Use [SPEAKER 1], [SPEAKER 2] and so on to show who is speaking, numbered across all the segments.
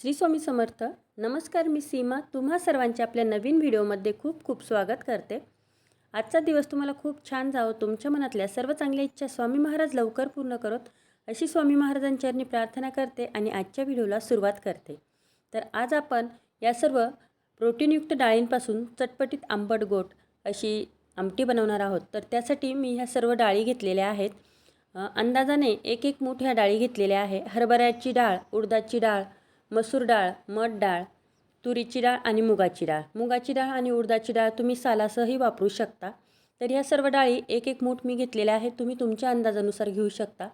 [SPEAKER 1] श्री स्वामी समर्थ. नमस्कार मी सीमा. तुम्हा सर्वांचे आपल्या नवीन व्हिडिओमध्ये खूप खूप स्वागत करते. आजचा दिवस तुम्हाला खूप छान जावं तुमच्या मनातल्या सर्व चांगल्या इच्छा स्वामी महाराज लवकर पूर्ण करत अशी स्वामी महाराजांच्यानी प्रार्थना करते आणि आजच्या व्हिडिओला सुरुवात करते. तर आज आपण या सर्व प्रोटीनयुक्त डाळींपासून चटपटीत आंबट गोट अशी आमटी बनवणार आहोत. तर त्यासाठी मी ह्या सर्व डाळी घेतलेल्या आहेत. अंदाजाने एक एक मूठ ह्या डाळी घेतलेल्या आहे. हरभऱ्याची डाळ उडदाची डाळ मसूर डाळ मठ डाळ तुरीची डाळ आणि मुगाची डाळ. मुगाची डाळ आणि उडदाची डाळ तुम्ही सालासहही वापरू शकता. तर ह्या सर्व डाळी एक एक मूठ मी घेतलेल्या आहेत. तुम्ही तुमच्या अंदाजानुसार घेऊ शकता.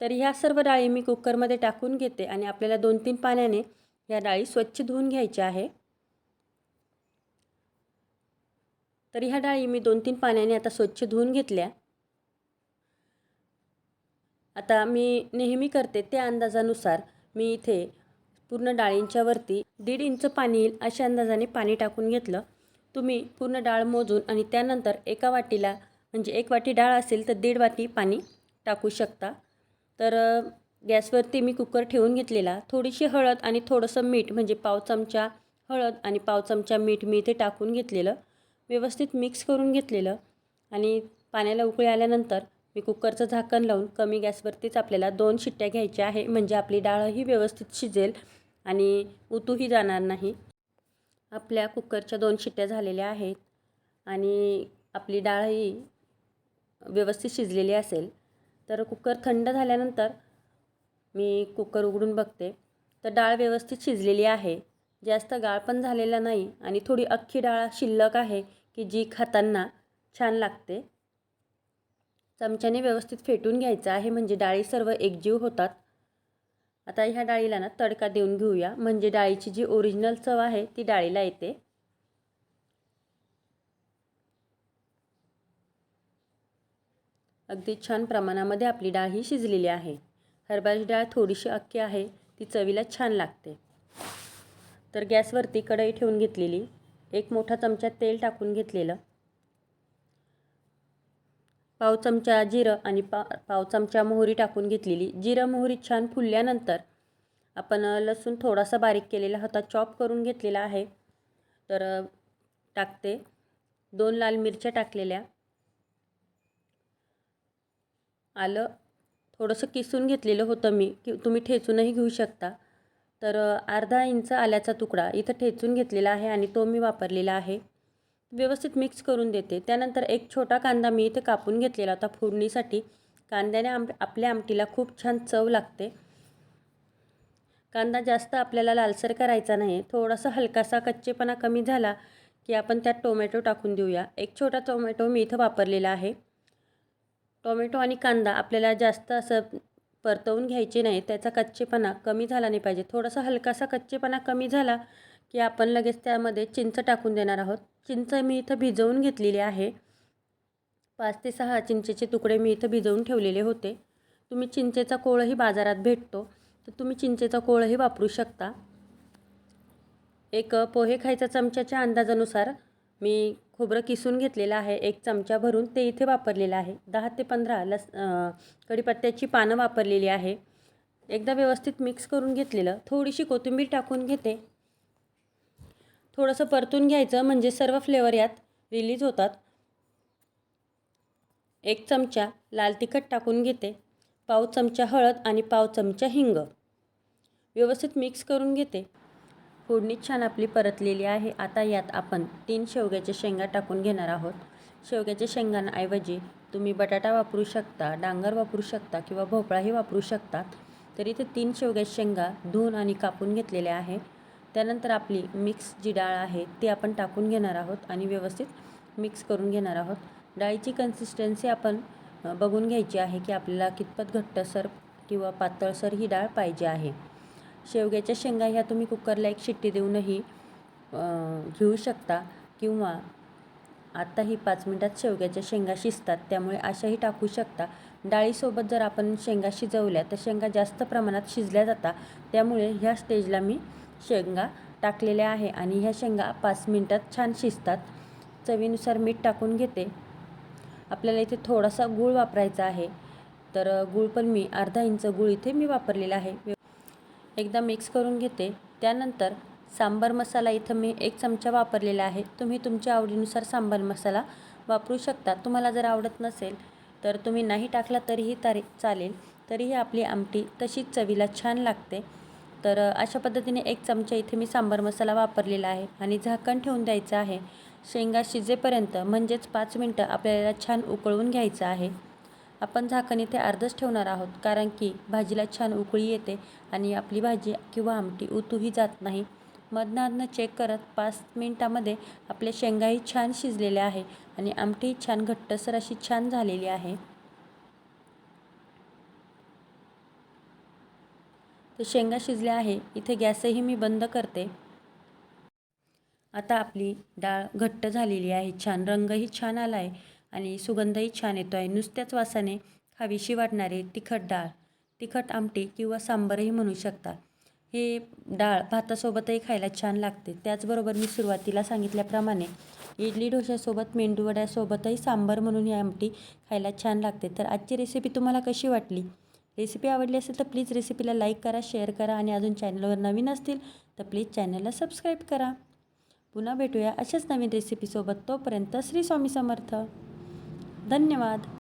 [SPEAKER 1] तर ह्या सर्व डाळी मी कुकरमध्ये टाकून घेते आणि आपल्याला दोन तीन पाण्याने ह्या डाळी स्वच्छ धुवून घ्यायच्या आहे. तर ह्या डाळी मी दोन तीन पाण्याने आता स्वच्छ धुवून घेतल्या. आता मी नेहमी करते त्या अंदाजानुसार मी इथे पूर्ण डाळींच्या वरती दीड इंच पाणी येईल अशा अंदाजाने पाणी टाकून घेतलं. तुम्ही पूर्ण डाळ मोजून आणि त्यानंतर एका वाटीला म्हणजे एक वाटी डाळ असेल तर दीड वाटी पाणी टाकू शकता. तर गॅसवरती मी कुकर ठेवून घेतलेला. थोडीशी हळद आणि थोडंसं मीठ म्हणजे पाव चमचा हळद आणि पाव चमचा मीठ मी इथे टाकून घेतलेलं. व्यवस्थित मिक्स करून घेतलेलं. आणि पाण्याला उकळी आल्यानंतर मी कुकरचं झाकण लावून कमी गॅसवरतीच आपल्याला दोन शिट्ट्या घ्यायच्या आहे. म्हणजे आपली डाळही व्यवस्थित शिजेल. आणि उतूही जाणार नाही. आपल्या कुकरच्या दोन शिट्ट्या झालेल्या आहेत आणि आपली डाळही व्यवस्थित शिजलेली असेल तर कुकर थंड झाल्यानंतर मी कुकर उघडून बघते. तर डाळ व्यवस्थित शिजलेली आहे. जास्त गाळ पण झालेला नाही आणि थोडी अख्खी डाळ शिल्लक आहे की जी खाताना छान लागते. चमच्याने व्यवस्थित फेटून घ्यायचं आहे म्हणजे डाळी सर्व एकजीव होतात. आता ह्या डाळीला ना तडका देऊन घेऊया. म्हणजे डाळीची जी ओरिजिनल चव आहे ती डाळीला येते. अगदी छान प्रमाणामध्ये आपली डाळ ही शिजलेली आहे. हरभऱ्याची डाळ थोडीशी अख्खी आहे ती चवीला छान लागते. तर गॅसवरती कढई ठेवून घेतलेली. एक मोठा चमचा तेल टाकून घेतलेलं. पाव चमचा जिरं आणि पा पाव चमचा मोहरी टाकून घेतलेली. जिरं मोहरी छान फुलल्यानंतर आपण लसूण थोडासा बारीक केलेला होता चॉप करून घेतलेला आहे. तर टाकते. दोन लाल मिरच्या टाकलेल्या. आलं. थोडंसं किसून घेतलेलं होतं मी. की तुम्ही ठेचूनही घेऊ शकता. तर अर्धा इंच आल्याचा तुकडा इथं ठेचून घेतलेला आहे आणि तो मी वापरलेला आहे. व्यवस्थित मिक्स करून देते. त्यानंतर एक छोटा कांदा मी इथे कापून घेतलेला होता फोडणीसाठी. कांद्याने आम आपल्या आमटीला खूप छान चव लागते. कांदा जास्त आपल्याला लालसर करायचा नाही. थोडासा हलकासा कच्चेपणा कमी झाला की आपण त्यात टोमॅटो टाकून देऊया. एक छोटा टोमॅटो मी इथं वापरलेला आहे. टोमॅटो आणि कांदा आपल्याला जास्त असं परतवून घ्यायचे नाही. त्याचा कच्चेपणा कमी झाला नाही पाहिजे. थोडासा हलकासा कच्चेपणा कमी झाला की आपण लगेच त्यामध्ये चिंच टाकून देणार आहोत. चिंच मी इथं भिजवून घेतलेली आहे. पाच ते सहा चिंचेचे तुकडे मी इथं भिजवून ठेवलेले होते. तुम्ही चिंचेचा कोळही बाजारात भेटतो तर तुम्ही चिंचेचा कोळही वापरू शकता. एक पोहे खायच्या चमच्याच्या अंदाजानुसार मी खोबरं किसून घेतलेलं आहे एक चमचा भरून ते इथे वापरलेलं आहे. दहा ते पंधरा लस कढीपत्त्याची पानं वापरलेली आहे. एकदा व्यवस्थित मिक्स करून घेतलेलं. थोडीशी कोथिंबीर टाकून घेते. थोडंसं परतून घ्यायचं म्हणजे सर्व फ्लेवर यात रिलीज होतात. एक चमचा लाल तिखट टाकून घेते. पाव चमचा हळद आणि पाव चमचा हिंग. व्यवस्थित मिक्स करून घेते. फोडणी छान आपली परतलेली आहे. आता यात आपण तीन शेवग्याच्या शेंगा टाकून घेणार आहोत. शेवग्याच्या शेंगांऐवजी तुम्ही बटाटा वापरू शकता डांगर वापरू शकता किंवा भोपळाही वापरू शकता. तरी ते तीन शेवग्याच्या शेंगा धुवून आणि कापून घेतलेल्या आहे त्यानंतर आपली मिक्स जी डाळ आहे ती आपण टाकून घेणार आहोत आणि व्यवस्थित मिक्स करून घेणार आहोत. डाळीची कन्सिस्टन्सी आपण बघून घ्यायची आहे की आपल्याला कितपत घट्टसर किंवा पातळसर ही डाळ पाहिजे आहे. शेवग्याच्या शेंगा ह्या तुम्ही कुकरला एक शिट्टी देऊनही घेऊ शकता किंवा आत्ताही पाच मिनटात शेवग्याच्या शेंगा शिजतात त्यामुळे अशाही टाकू शकता. डाळीसोबत जर आपण शेंगा शिजवल्या तर शेंगा जास्त प्रमाणात शिजल्या जातात त्यामुळे ह्या स्टेजला मी शेंगा टाकलेल्या आहे आणि ह्या शेंगा पाच मिनटात छान शिजतात. चवीनुसार मीठ टाकून घेते. आपल्याला इथे थोडासा गूळ वापरायचा आहे. तर गूळ पण मी अर्धा इंच गूळ इथे मी वापरलेला आहे. एकदा मिक्स करून घेते. त्यानंतर सांबार मसाला इथं मी एक चमचा वापरलेला आहे. तुम्ही तुमच्या आवडीनुसार सांबार मसाला वापरू शकता. तुम्हाला जर आवडत नसेल तर तुम्ही नाही टाकला तरीही तारी चालेल. तरीही आपली आमटी तशीच चवीला छान लागते. तर अशा पद्धतीने एक चमचा इथे मी सांबार मसाला वापरलेला आहे आणि झाकण ठेवून द्यायचं आहे. शेंगा शिजेपर्यंत म्हणजेच पाच मिनटं आपल्याला छान उकळवून घ्यायचं आहे. आपण झाकण इथे अर्धच ठेवणार आहोत कारण की भाजीला छान उकळी येते आणि आपली भाजी किंवा आमटी उतूही जात नाही. मधनाधनं चेक करत पाच मिनटामध्ये आपल्या शेंगाही छान शिजलेल्या आहे आणि आमटीही छान घट्टसर अशी छान झालेली आहे. तर शेंगा शिजल्या आहे. इथे गॅसही मी बंद करते. आता आपली डाळ घट्ट झालेली आहे. छान रंगही छान आला आहे आणि सुगंधही छान येतो आहे नुसत्याच वासाने खावीशी वाटणारे तिखट डाळ तिखट आमटी किंवा सांबारही म्हणू शकता. हे डाळ भातासोबतही खायला छान लागते. त्याचबरोबर मी सुरुवातीला सांगितल्याप्रमाणे इडली डोश्यासोबत मेंदूवड्यासोबतही सांबार म्हणून ही आमटी खायला छान लागते. तर आजची रेसिपी तुम्हाला कशी वाटली? रेसिपी आवडली असेल तर प्लीज रेसिपीला लाईक करा शेअर करा आणि अजून चॅनलवर नवीन असतील तर प्लीज चॅनलला सबस्क्राईब करा. पुन्हा भेटूया अशाच नवीन रेसिपीसोबत तोपर्यंत श्री स्वामी समर्थ. धन्यवाद.